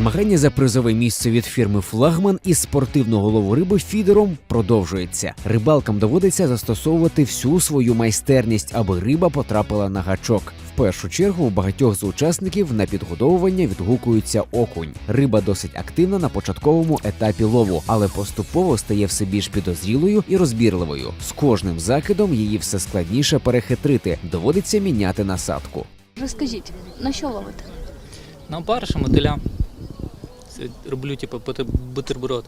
Змагання за призове місце від фірми Флагман із спортивного лову риби фідером продовжується. Рибалкам доводиться застосовувати всю свою майстерність, аби риба потрапила на гачок. В першу чергу у багатьох з учасників на підгодовування відгукується окунь. Риба досить активна на початковому етапі лову, але поступово стає все більш підозрілою і розбірливою. З кожним закидом її все складніше перехитрити. Доводиться міняти насадку. Розкажіть, на що ловите? На бариша, мотиля. Роблю типу бутерброд.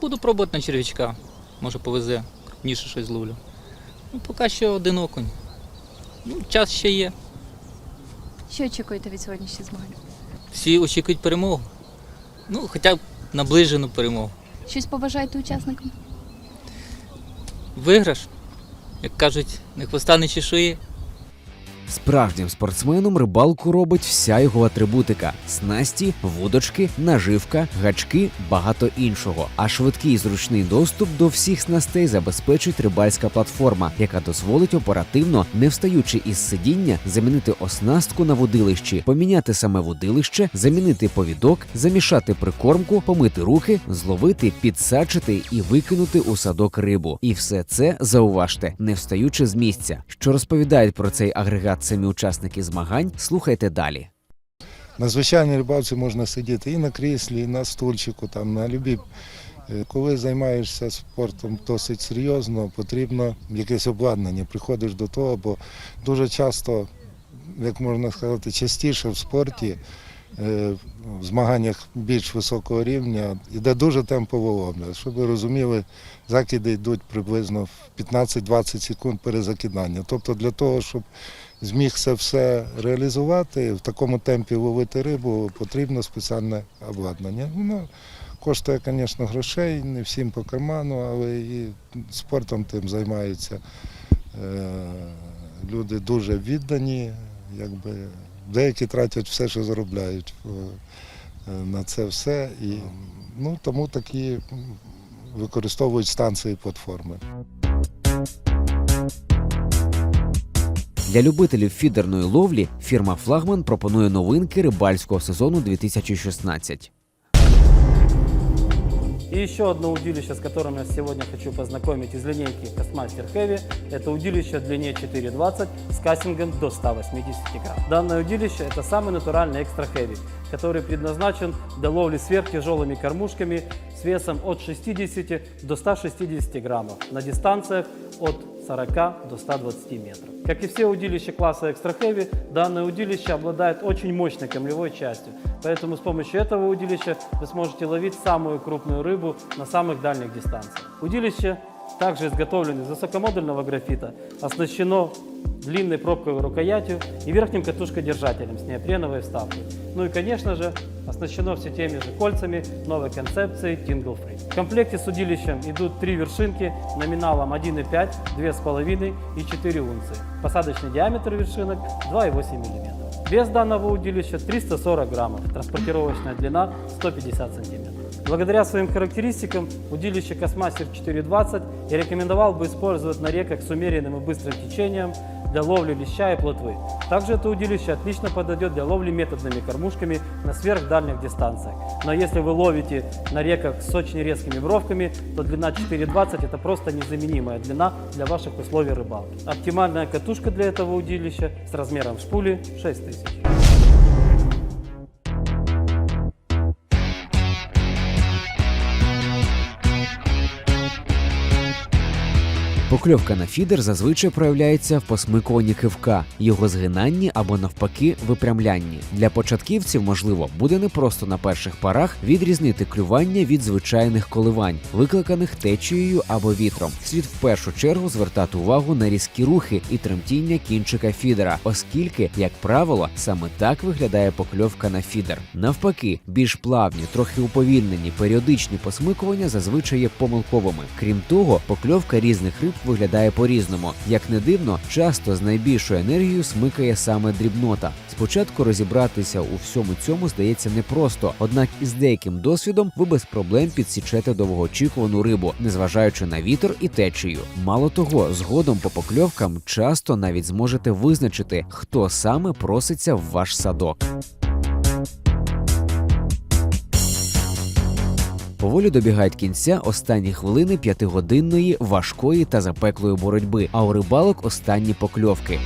Буду пробувати на черв'ячка. Може повезе, крупніше щось зловлю. Ну, поки що один окунь. Ну, час ще є. Що очікуєте від сьогоднішніх змагань? Всі очікують перемогу. Ну, хоча б наближену перемогу. Щось побажаєте учасникам? Виграш, як кажуть, не хвоста, не чешує. Справжнім спортсменом рибалку робить вся його атрибутика: снасті, вудочки, наживка, гачки, багато іншого. А швидкий і зручний доступ до всіх снастей забезпечить рибальська платформа, яка дозволить оперативно, не встаючи із сидіння, замінити оснастку на водилищі, поміняти саме водилище, замінити повідок, замішати прикормку, помити руки, зловити, підсачити і викинути у садок рибу. І все це зауважте, не встаючи з місця. Що розповідають про цей агрегат самі учасники змагань, слухайте далі. На звичайній рибалці можна сидіти і на кріслі, і на стульчику, там, на любі. Е, Коли займаєшся спортом досить серйозно, потрібно якесь обладнання. Приходиш до того, бо дуже часто, як можна сказати, частіше в спорті, е, в змаганнях більш високого рівня йде дуже темпово ловля. Щоб ви розуміли, закиди йдуть приблизно в 15-20 секунд перезакидання. Тобто для того, щоб зміг це все реалізувати, в такому темпі ловити рибу, потрібно спеціальне обладнання. Воно коштує, звісно, грошей, не всім по карману, але і спортом тим займаються е, люди дуже віддані, якби деякі тратять все, що заробляють е, на це все. І, ну, тому такі використовують станції платформи. Для любителів фідерної ловлі фірма Флагман пропонує новинки рибальського сезону 2016. И еще одно удилище, с которым я сегодня хочу познакомить из линейки Castmaster Heavy, это удилище в длине 4,20 с кастингом до 180 грамм. Данное удилище это самый натуральный экстра heavy, который предназначен для ловли сверхтяжелыми кормушками с весом от 60 до 160 граммов на дистанциях от 40 до 120 метров. Как и все удилища класса Extra Heavy, данное удилище обладает очень мощной кормлевой частью, поэтому с помощью этого удилища вы сможете ловить самую крупную рыбу на самых дальних дистанциях. Удилище также изготовлено из высокомодульного графита, оснащено длинной пробковой рукоятью и верхним катушкодержателем с неопреновой вставкой. Ну и, конечно же, оснащено все теми же кольцами новой концепции Tingle Free. В комплекте с удилищем идут три вершинки номиналом 1,5, 2,5 и 4 унции. Посадочный диаметр вершинок 2,8 мм. Вес данного удилища 340 граммов, транспортировочная длина 150 сантиметров. Благодаря своим характеристикам удилище Космастер 420 я рекомендовал бы использовать на реках с умеренным и быстрым течением для ловли леща и плотвы. Также это удилище отлично подойдет для ловли методными кормушками на сверхдальних дистанциях. Но если вы ловите на реках с очень резкими бровками, то длина 4,20 это просто незаменимая длина для ваших условий рыбалки. Оптимальная катушка для этого удилища с размером шпули 6000. Покльовка на фідер зазвичай проявляється в посмикуванні кивка, його згинанні або навпаки випрямлянні. Для початківців, можливо, буде непросто на перших парах відрізнити клювання від звичайних коливань, викликаних течією або вітром. Слід в першу чергу звертати увагу на різкі рухи і тремтіння кінчика фідера, оскільки, як правило, саме так виглядає покльовка на фідер. Навпаки, більш плавні, трохи уповільнені, періодичні посмикування зазвичай є помилковими. Крім того, покльовка різних риб виглядає по-різному. Як не дивно, часто з найбільшою енергією смикає саме дрібнота. Спочатку розібратися у всьому цьому здається непросто, однак із деяким досвідом ви без проблем підсічете довгоочікувану рибу, незважаючи на вітер і течію. Мало того, згодом по покльовкам часто навіть зможете визначити, хто саме проситься в ваш садок. Поволі добігають кінця останні хвилини п'ятигодинної важкої та запеклої боротьби, а у рибалок останні покльовки.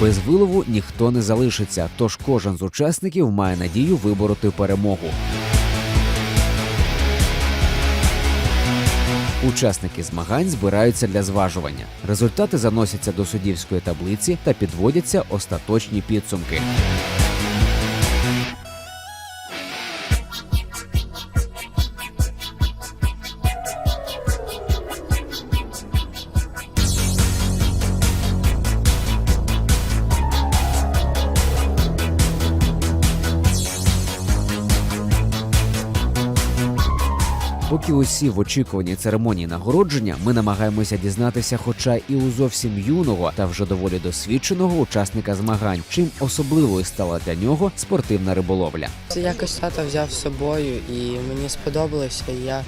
Без вилову ніхто не залишиться, тож кожен з учасників має надію вибороти перемогу. Учасники змагань збираються для зважування. Результати заносяться до суддівської таблиці та підводяться остаточні підсумки. Поки усі в очікуванні церемонії нагородження, ми намагаємося дізнатися, хоча і у зовсім юного та вже доволі досвідченого учасника змагань, чим особливою стала для нього спортивна риболовля. Це якось тата взяв з собою і мені сподобалося. І я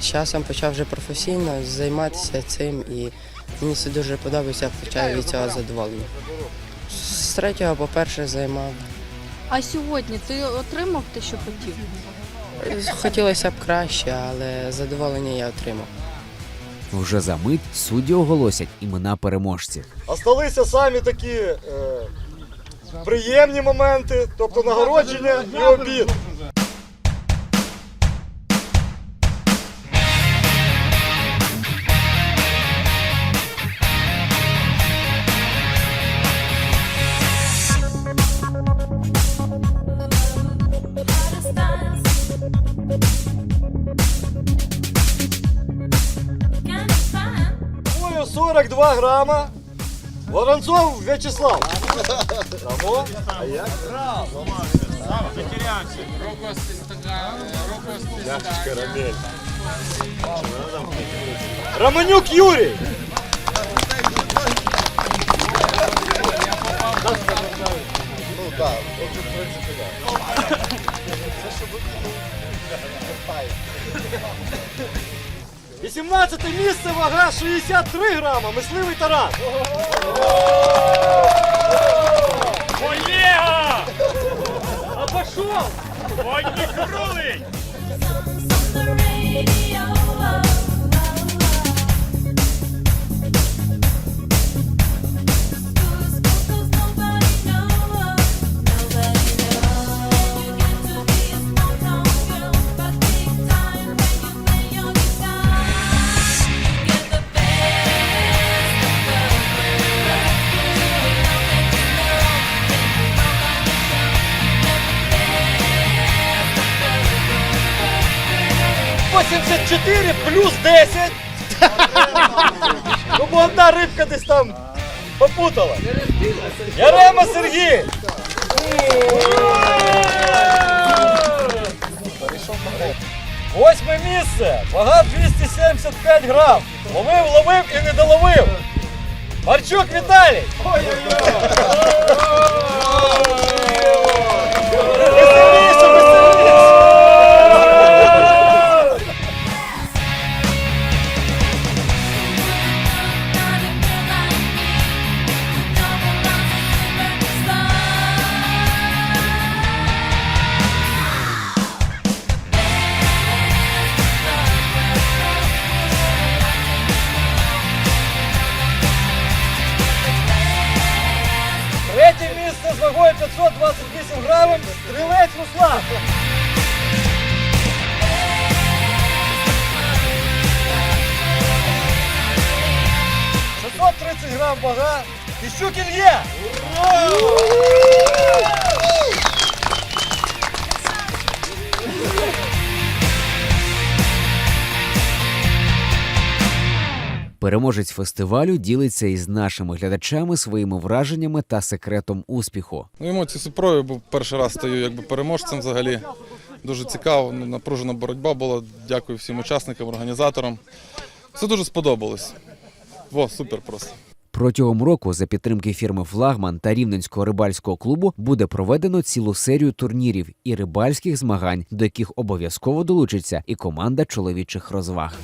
з часом почав вже професійно займатися цим і мені це дуже подобається, я від цього задоволення. З третього по перше займав. А сьогодні ти отримав те, що хотів? Хотілося б краще, але задоволення я отримав. Вже за мить судді оголосять імена переможців. Осталися самі такі е, приємні моменти, тобто нагородження і обід. 42 грама. Воронцов В'ячеслав. Браво. А як? Карамель. Романюк Юрій. Ну так, в принципі, так. 18 місце, вага 63 грама, мисливий Тарас. 84 плюс 10. Ну, бо одна рибка десь там попутала. Ярема Сергій. Восьме місце. Вага 275 грам. Ловив, ловив і не доловив. Марчук Віталій. Веселіше, 528. Стрілець Руслан. Шістсот тридцять грам вага. є! Ілья. Переможець фестивалю ділиться із нашими глядачами своїми враженнями та секретом успіху. Ну, емоції суперові, бо перший раз стаю якби переможцем взагалі. Дуже цікаво, ну, напружена боротьба була. Дякую всім учасникам, організаторам. Все дуже сподобалось. Во, супер просто. Протягом року за підтримки фірми Флагман та Рівненського рибальського клубу буде проведено цілу серію турнірів і рибальських змагань, до яких обов'язково долучиться і команда чоловічих розваг.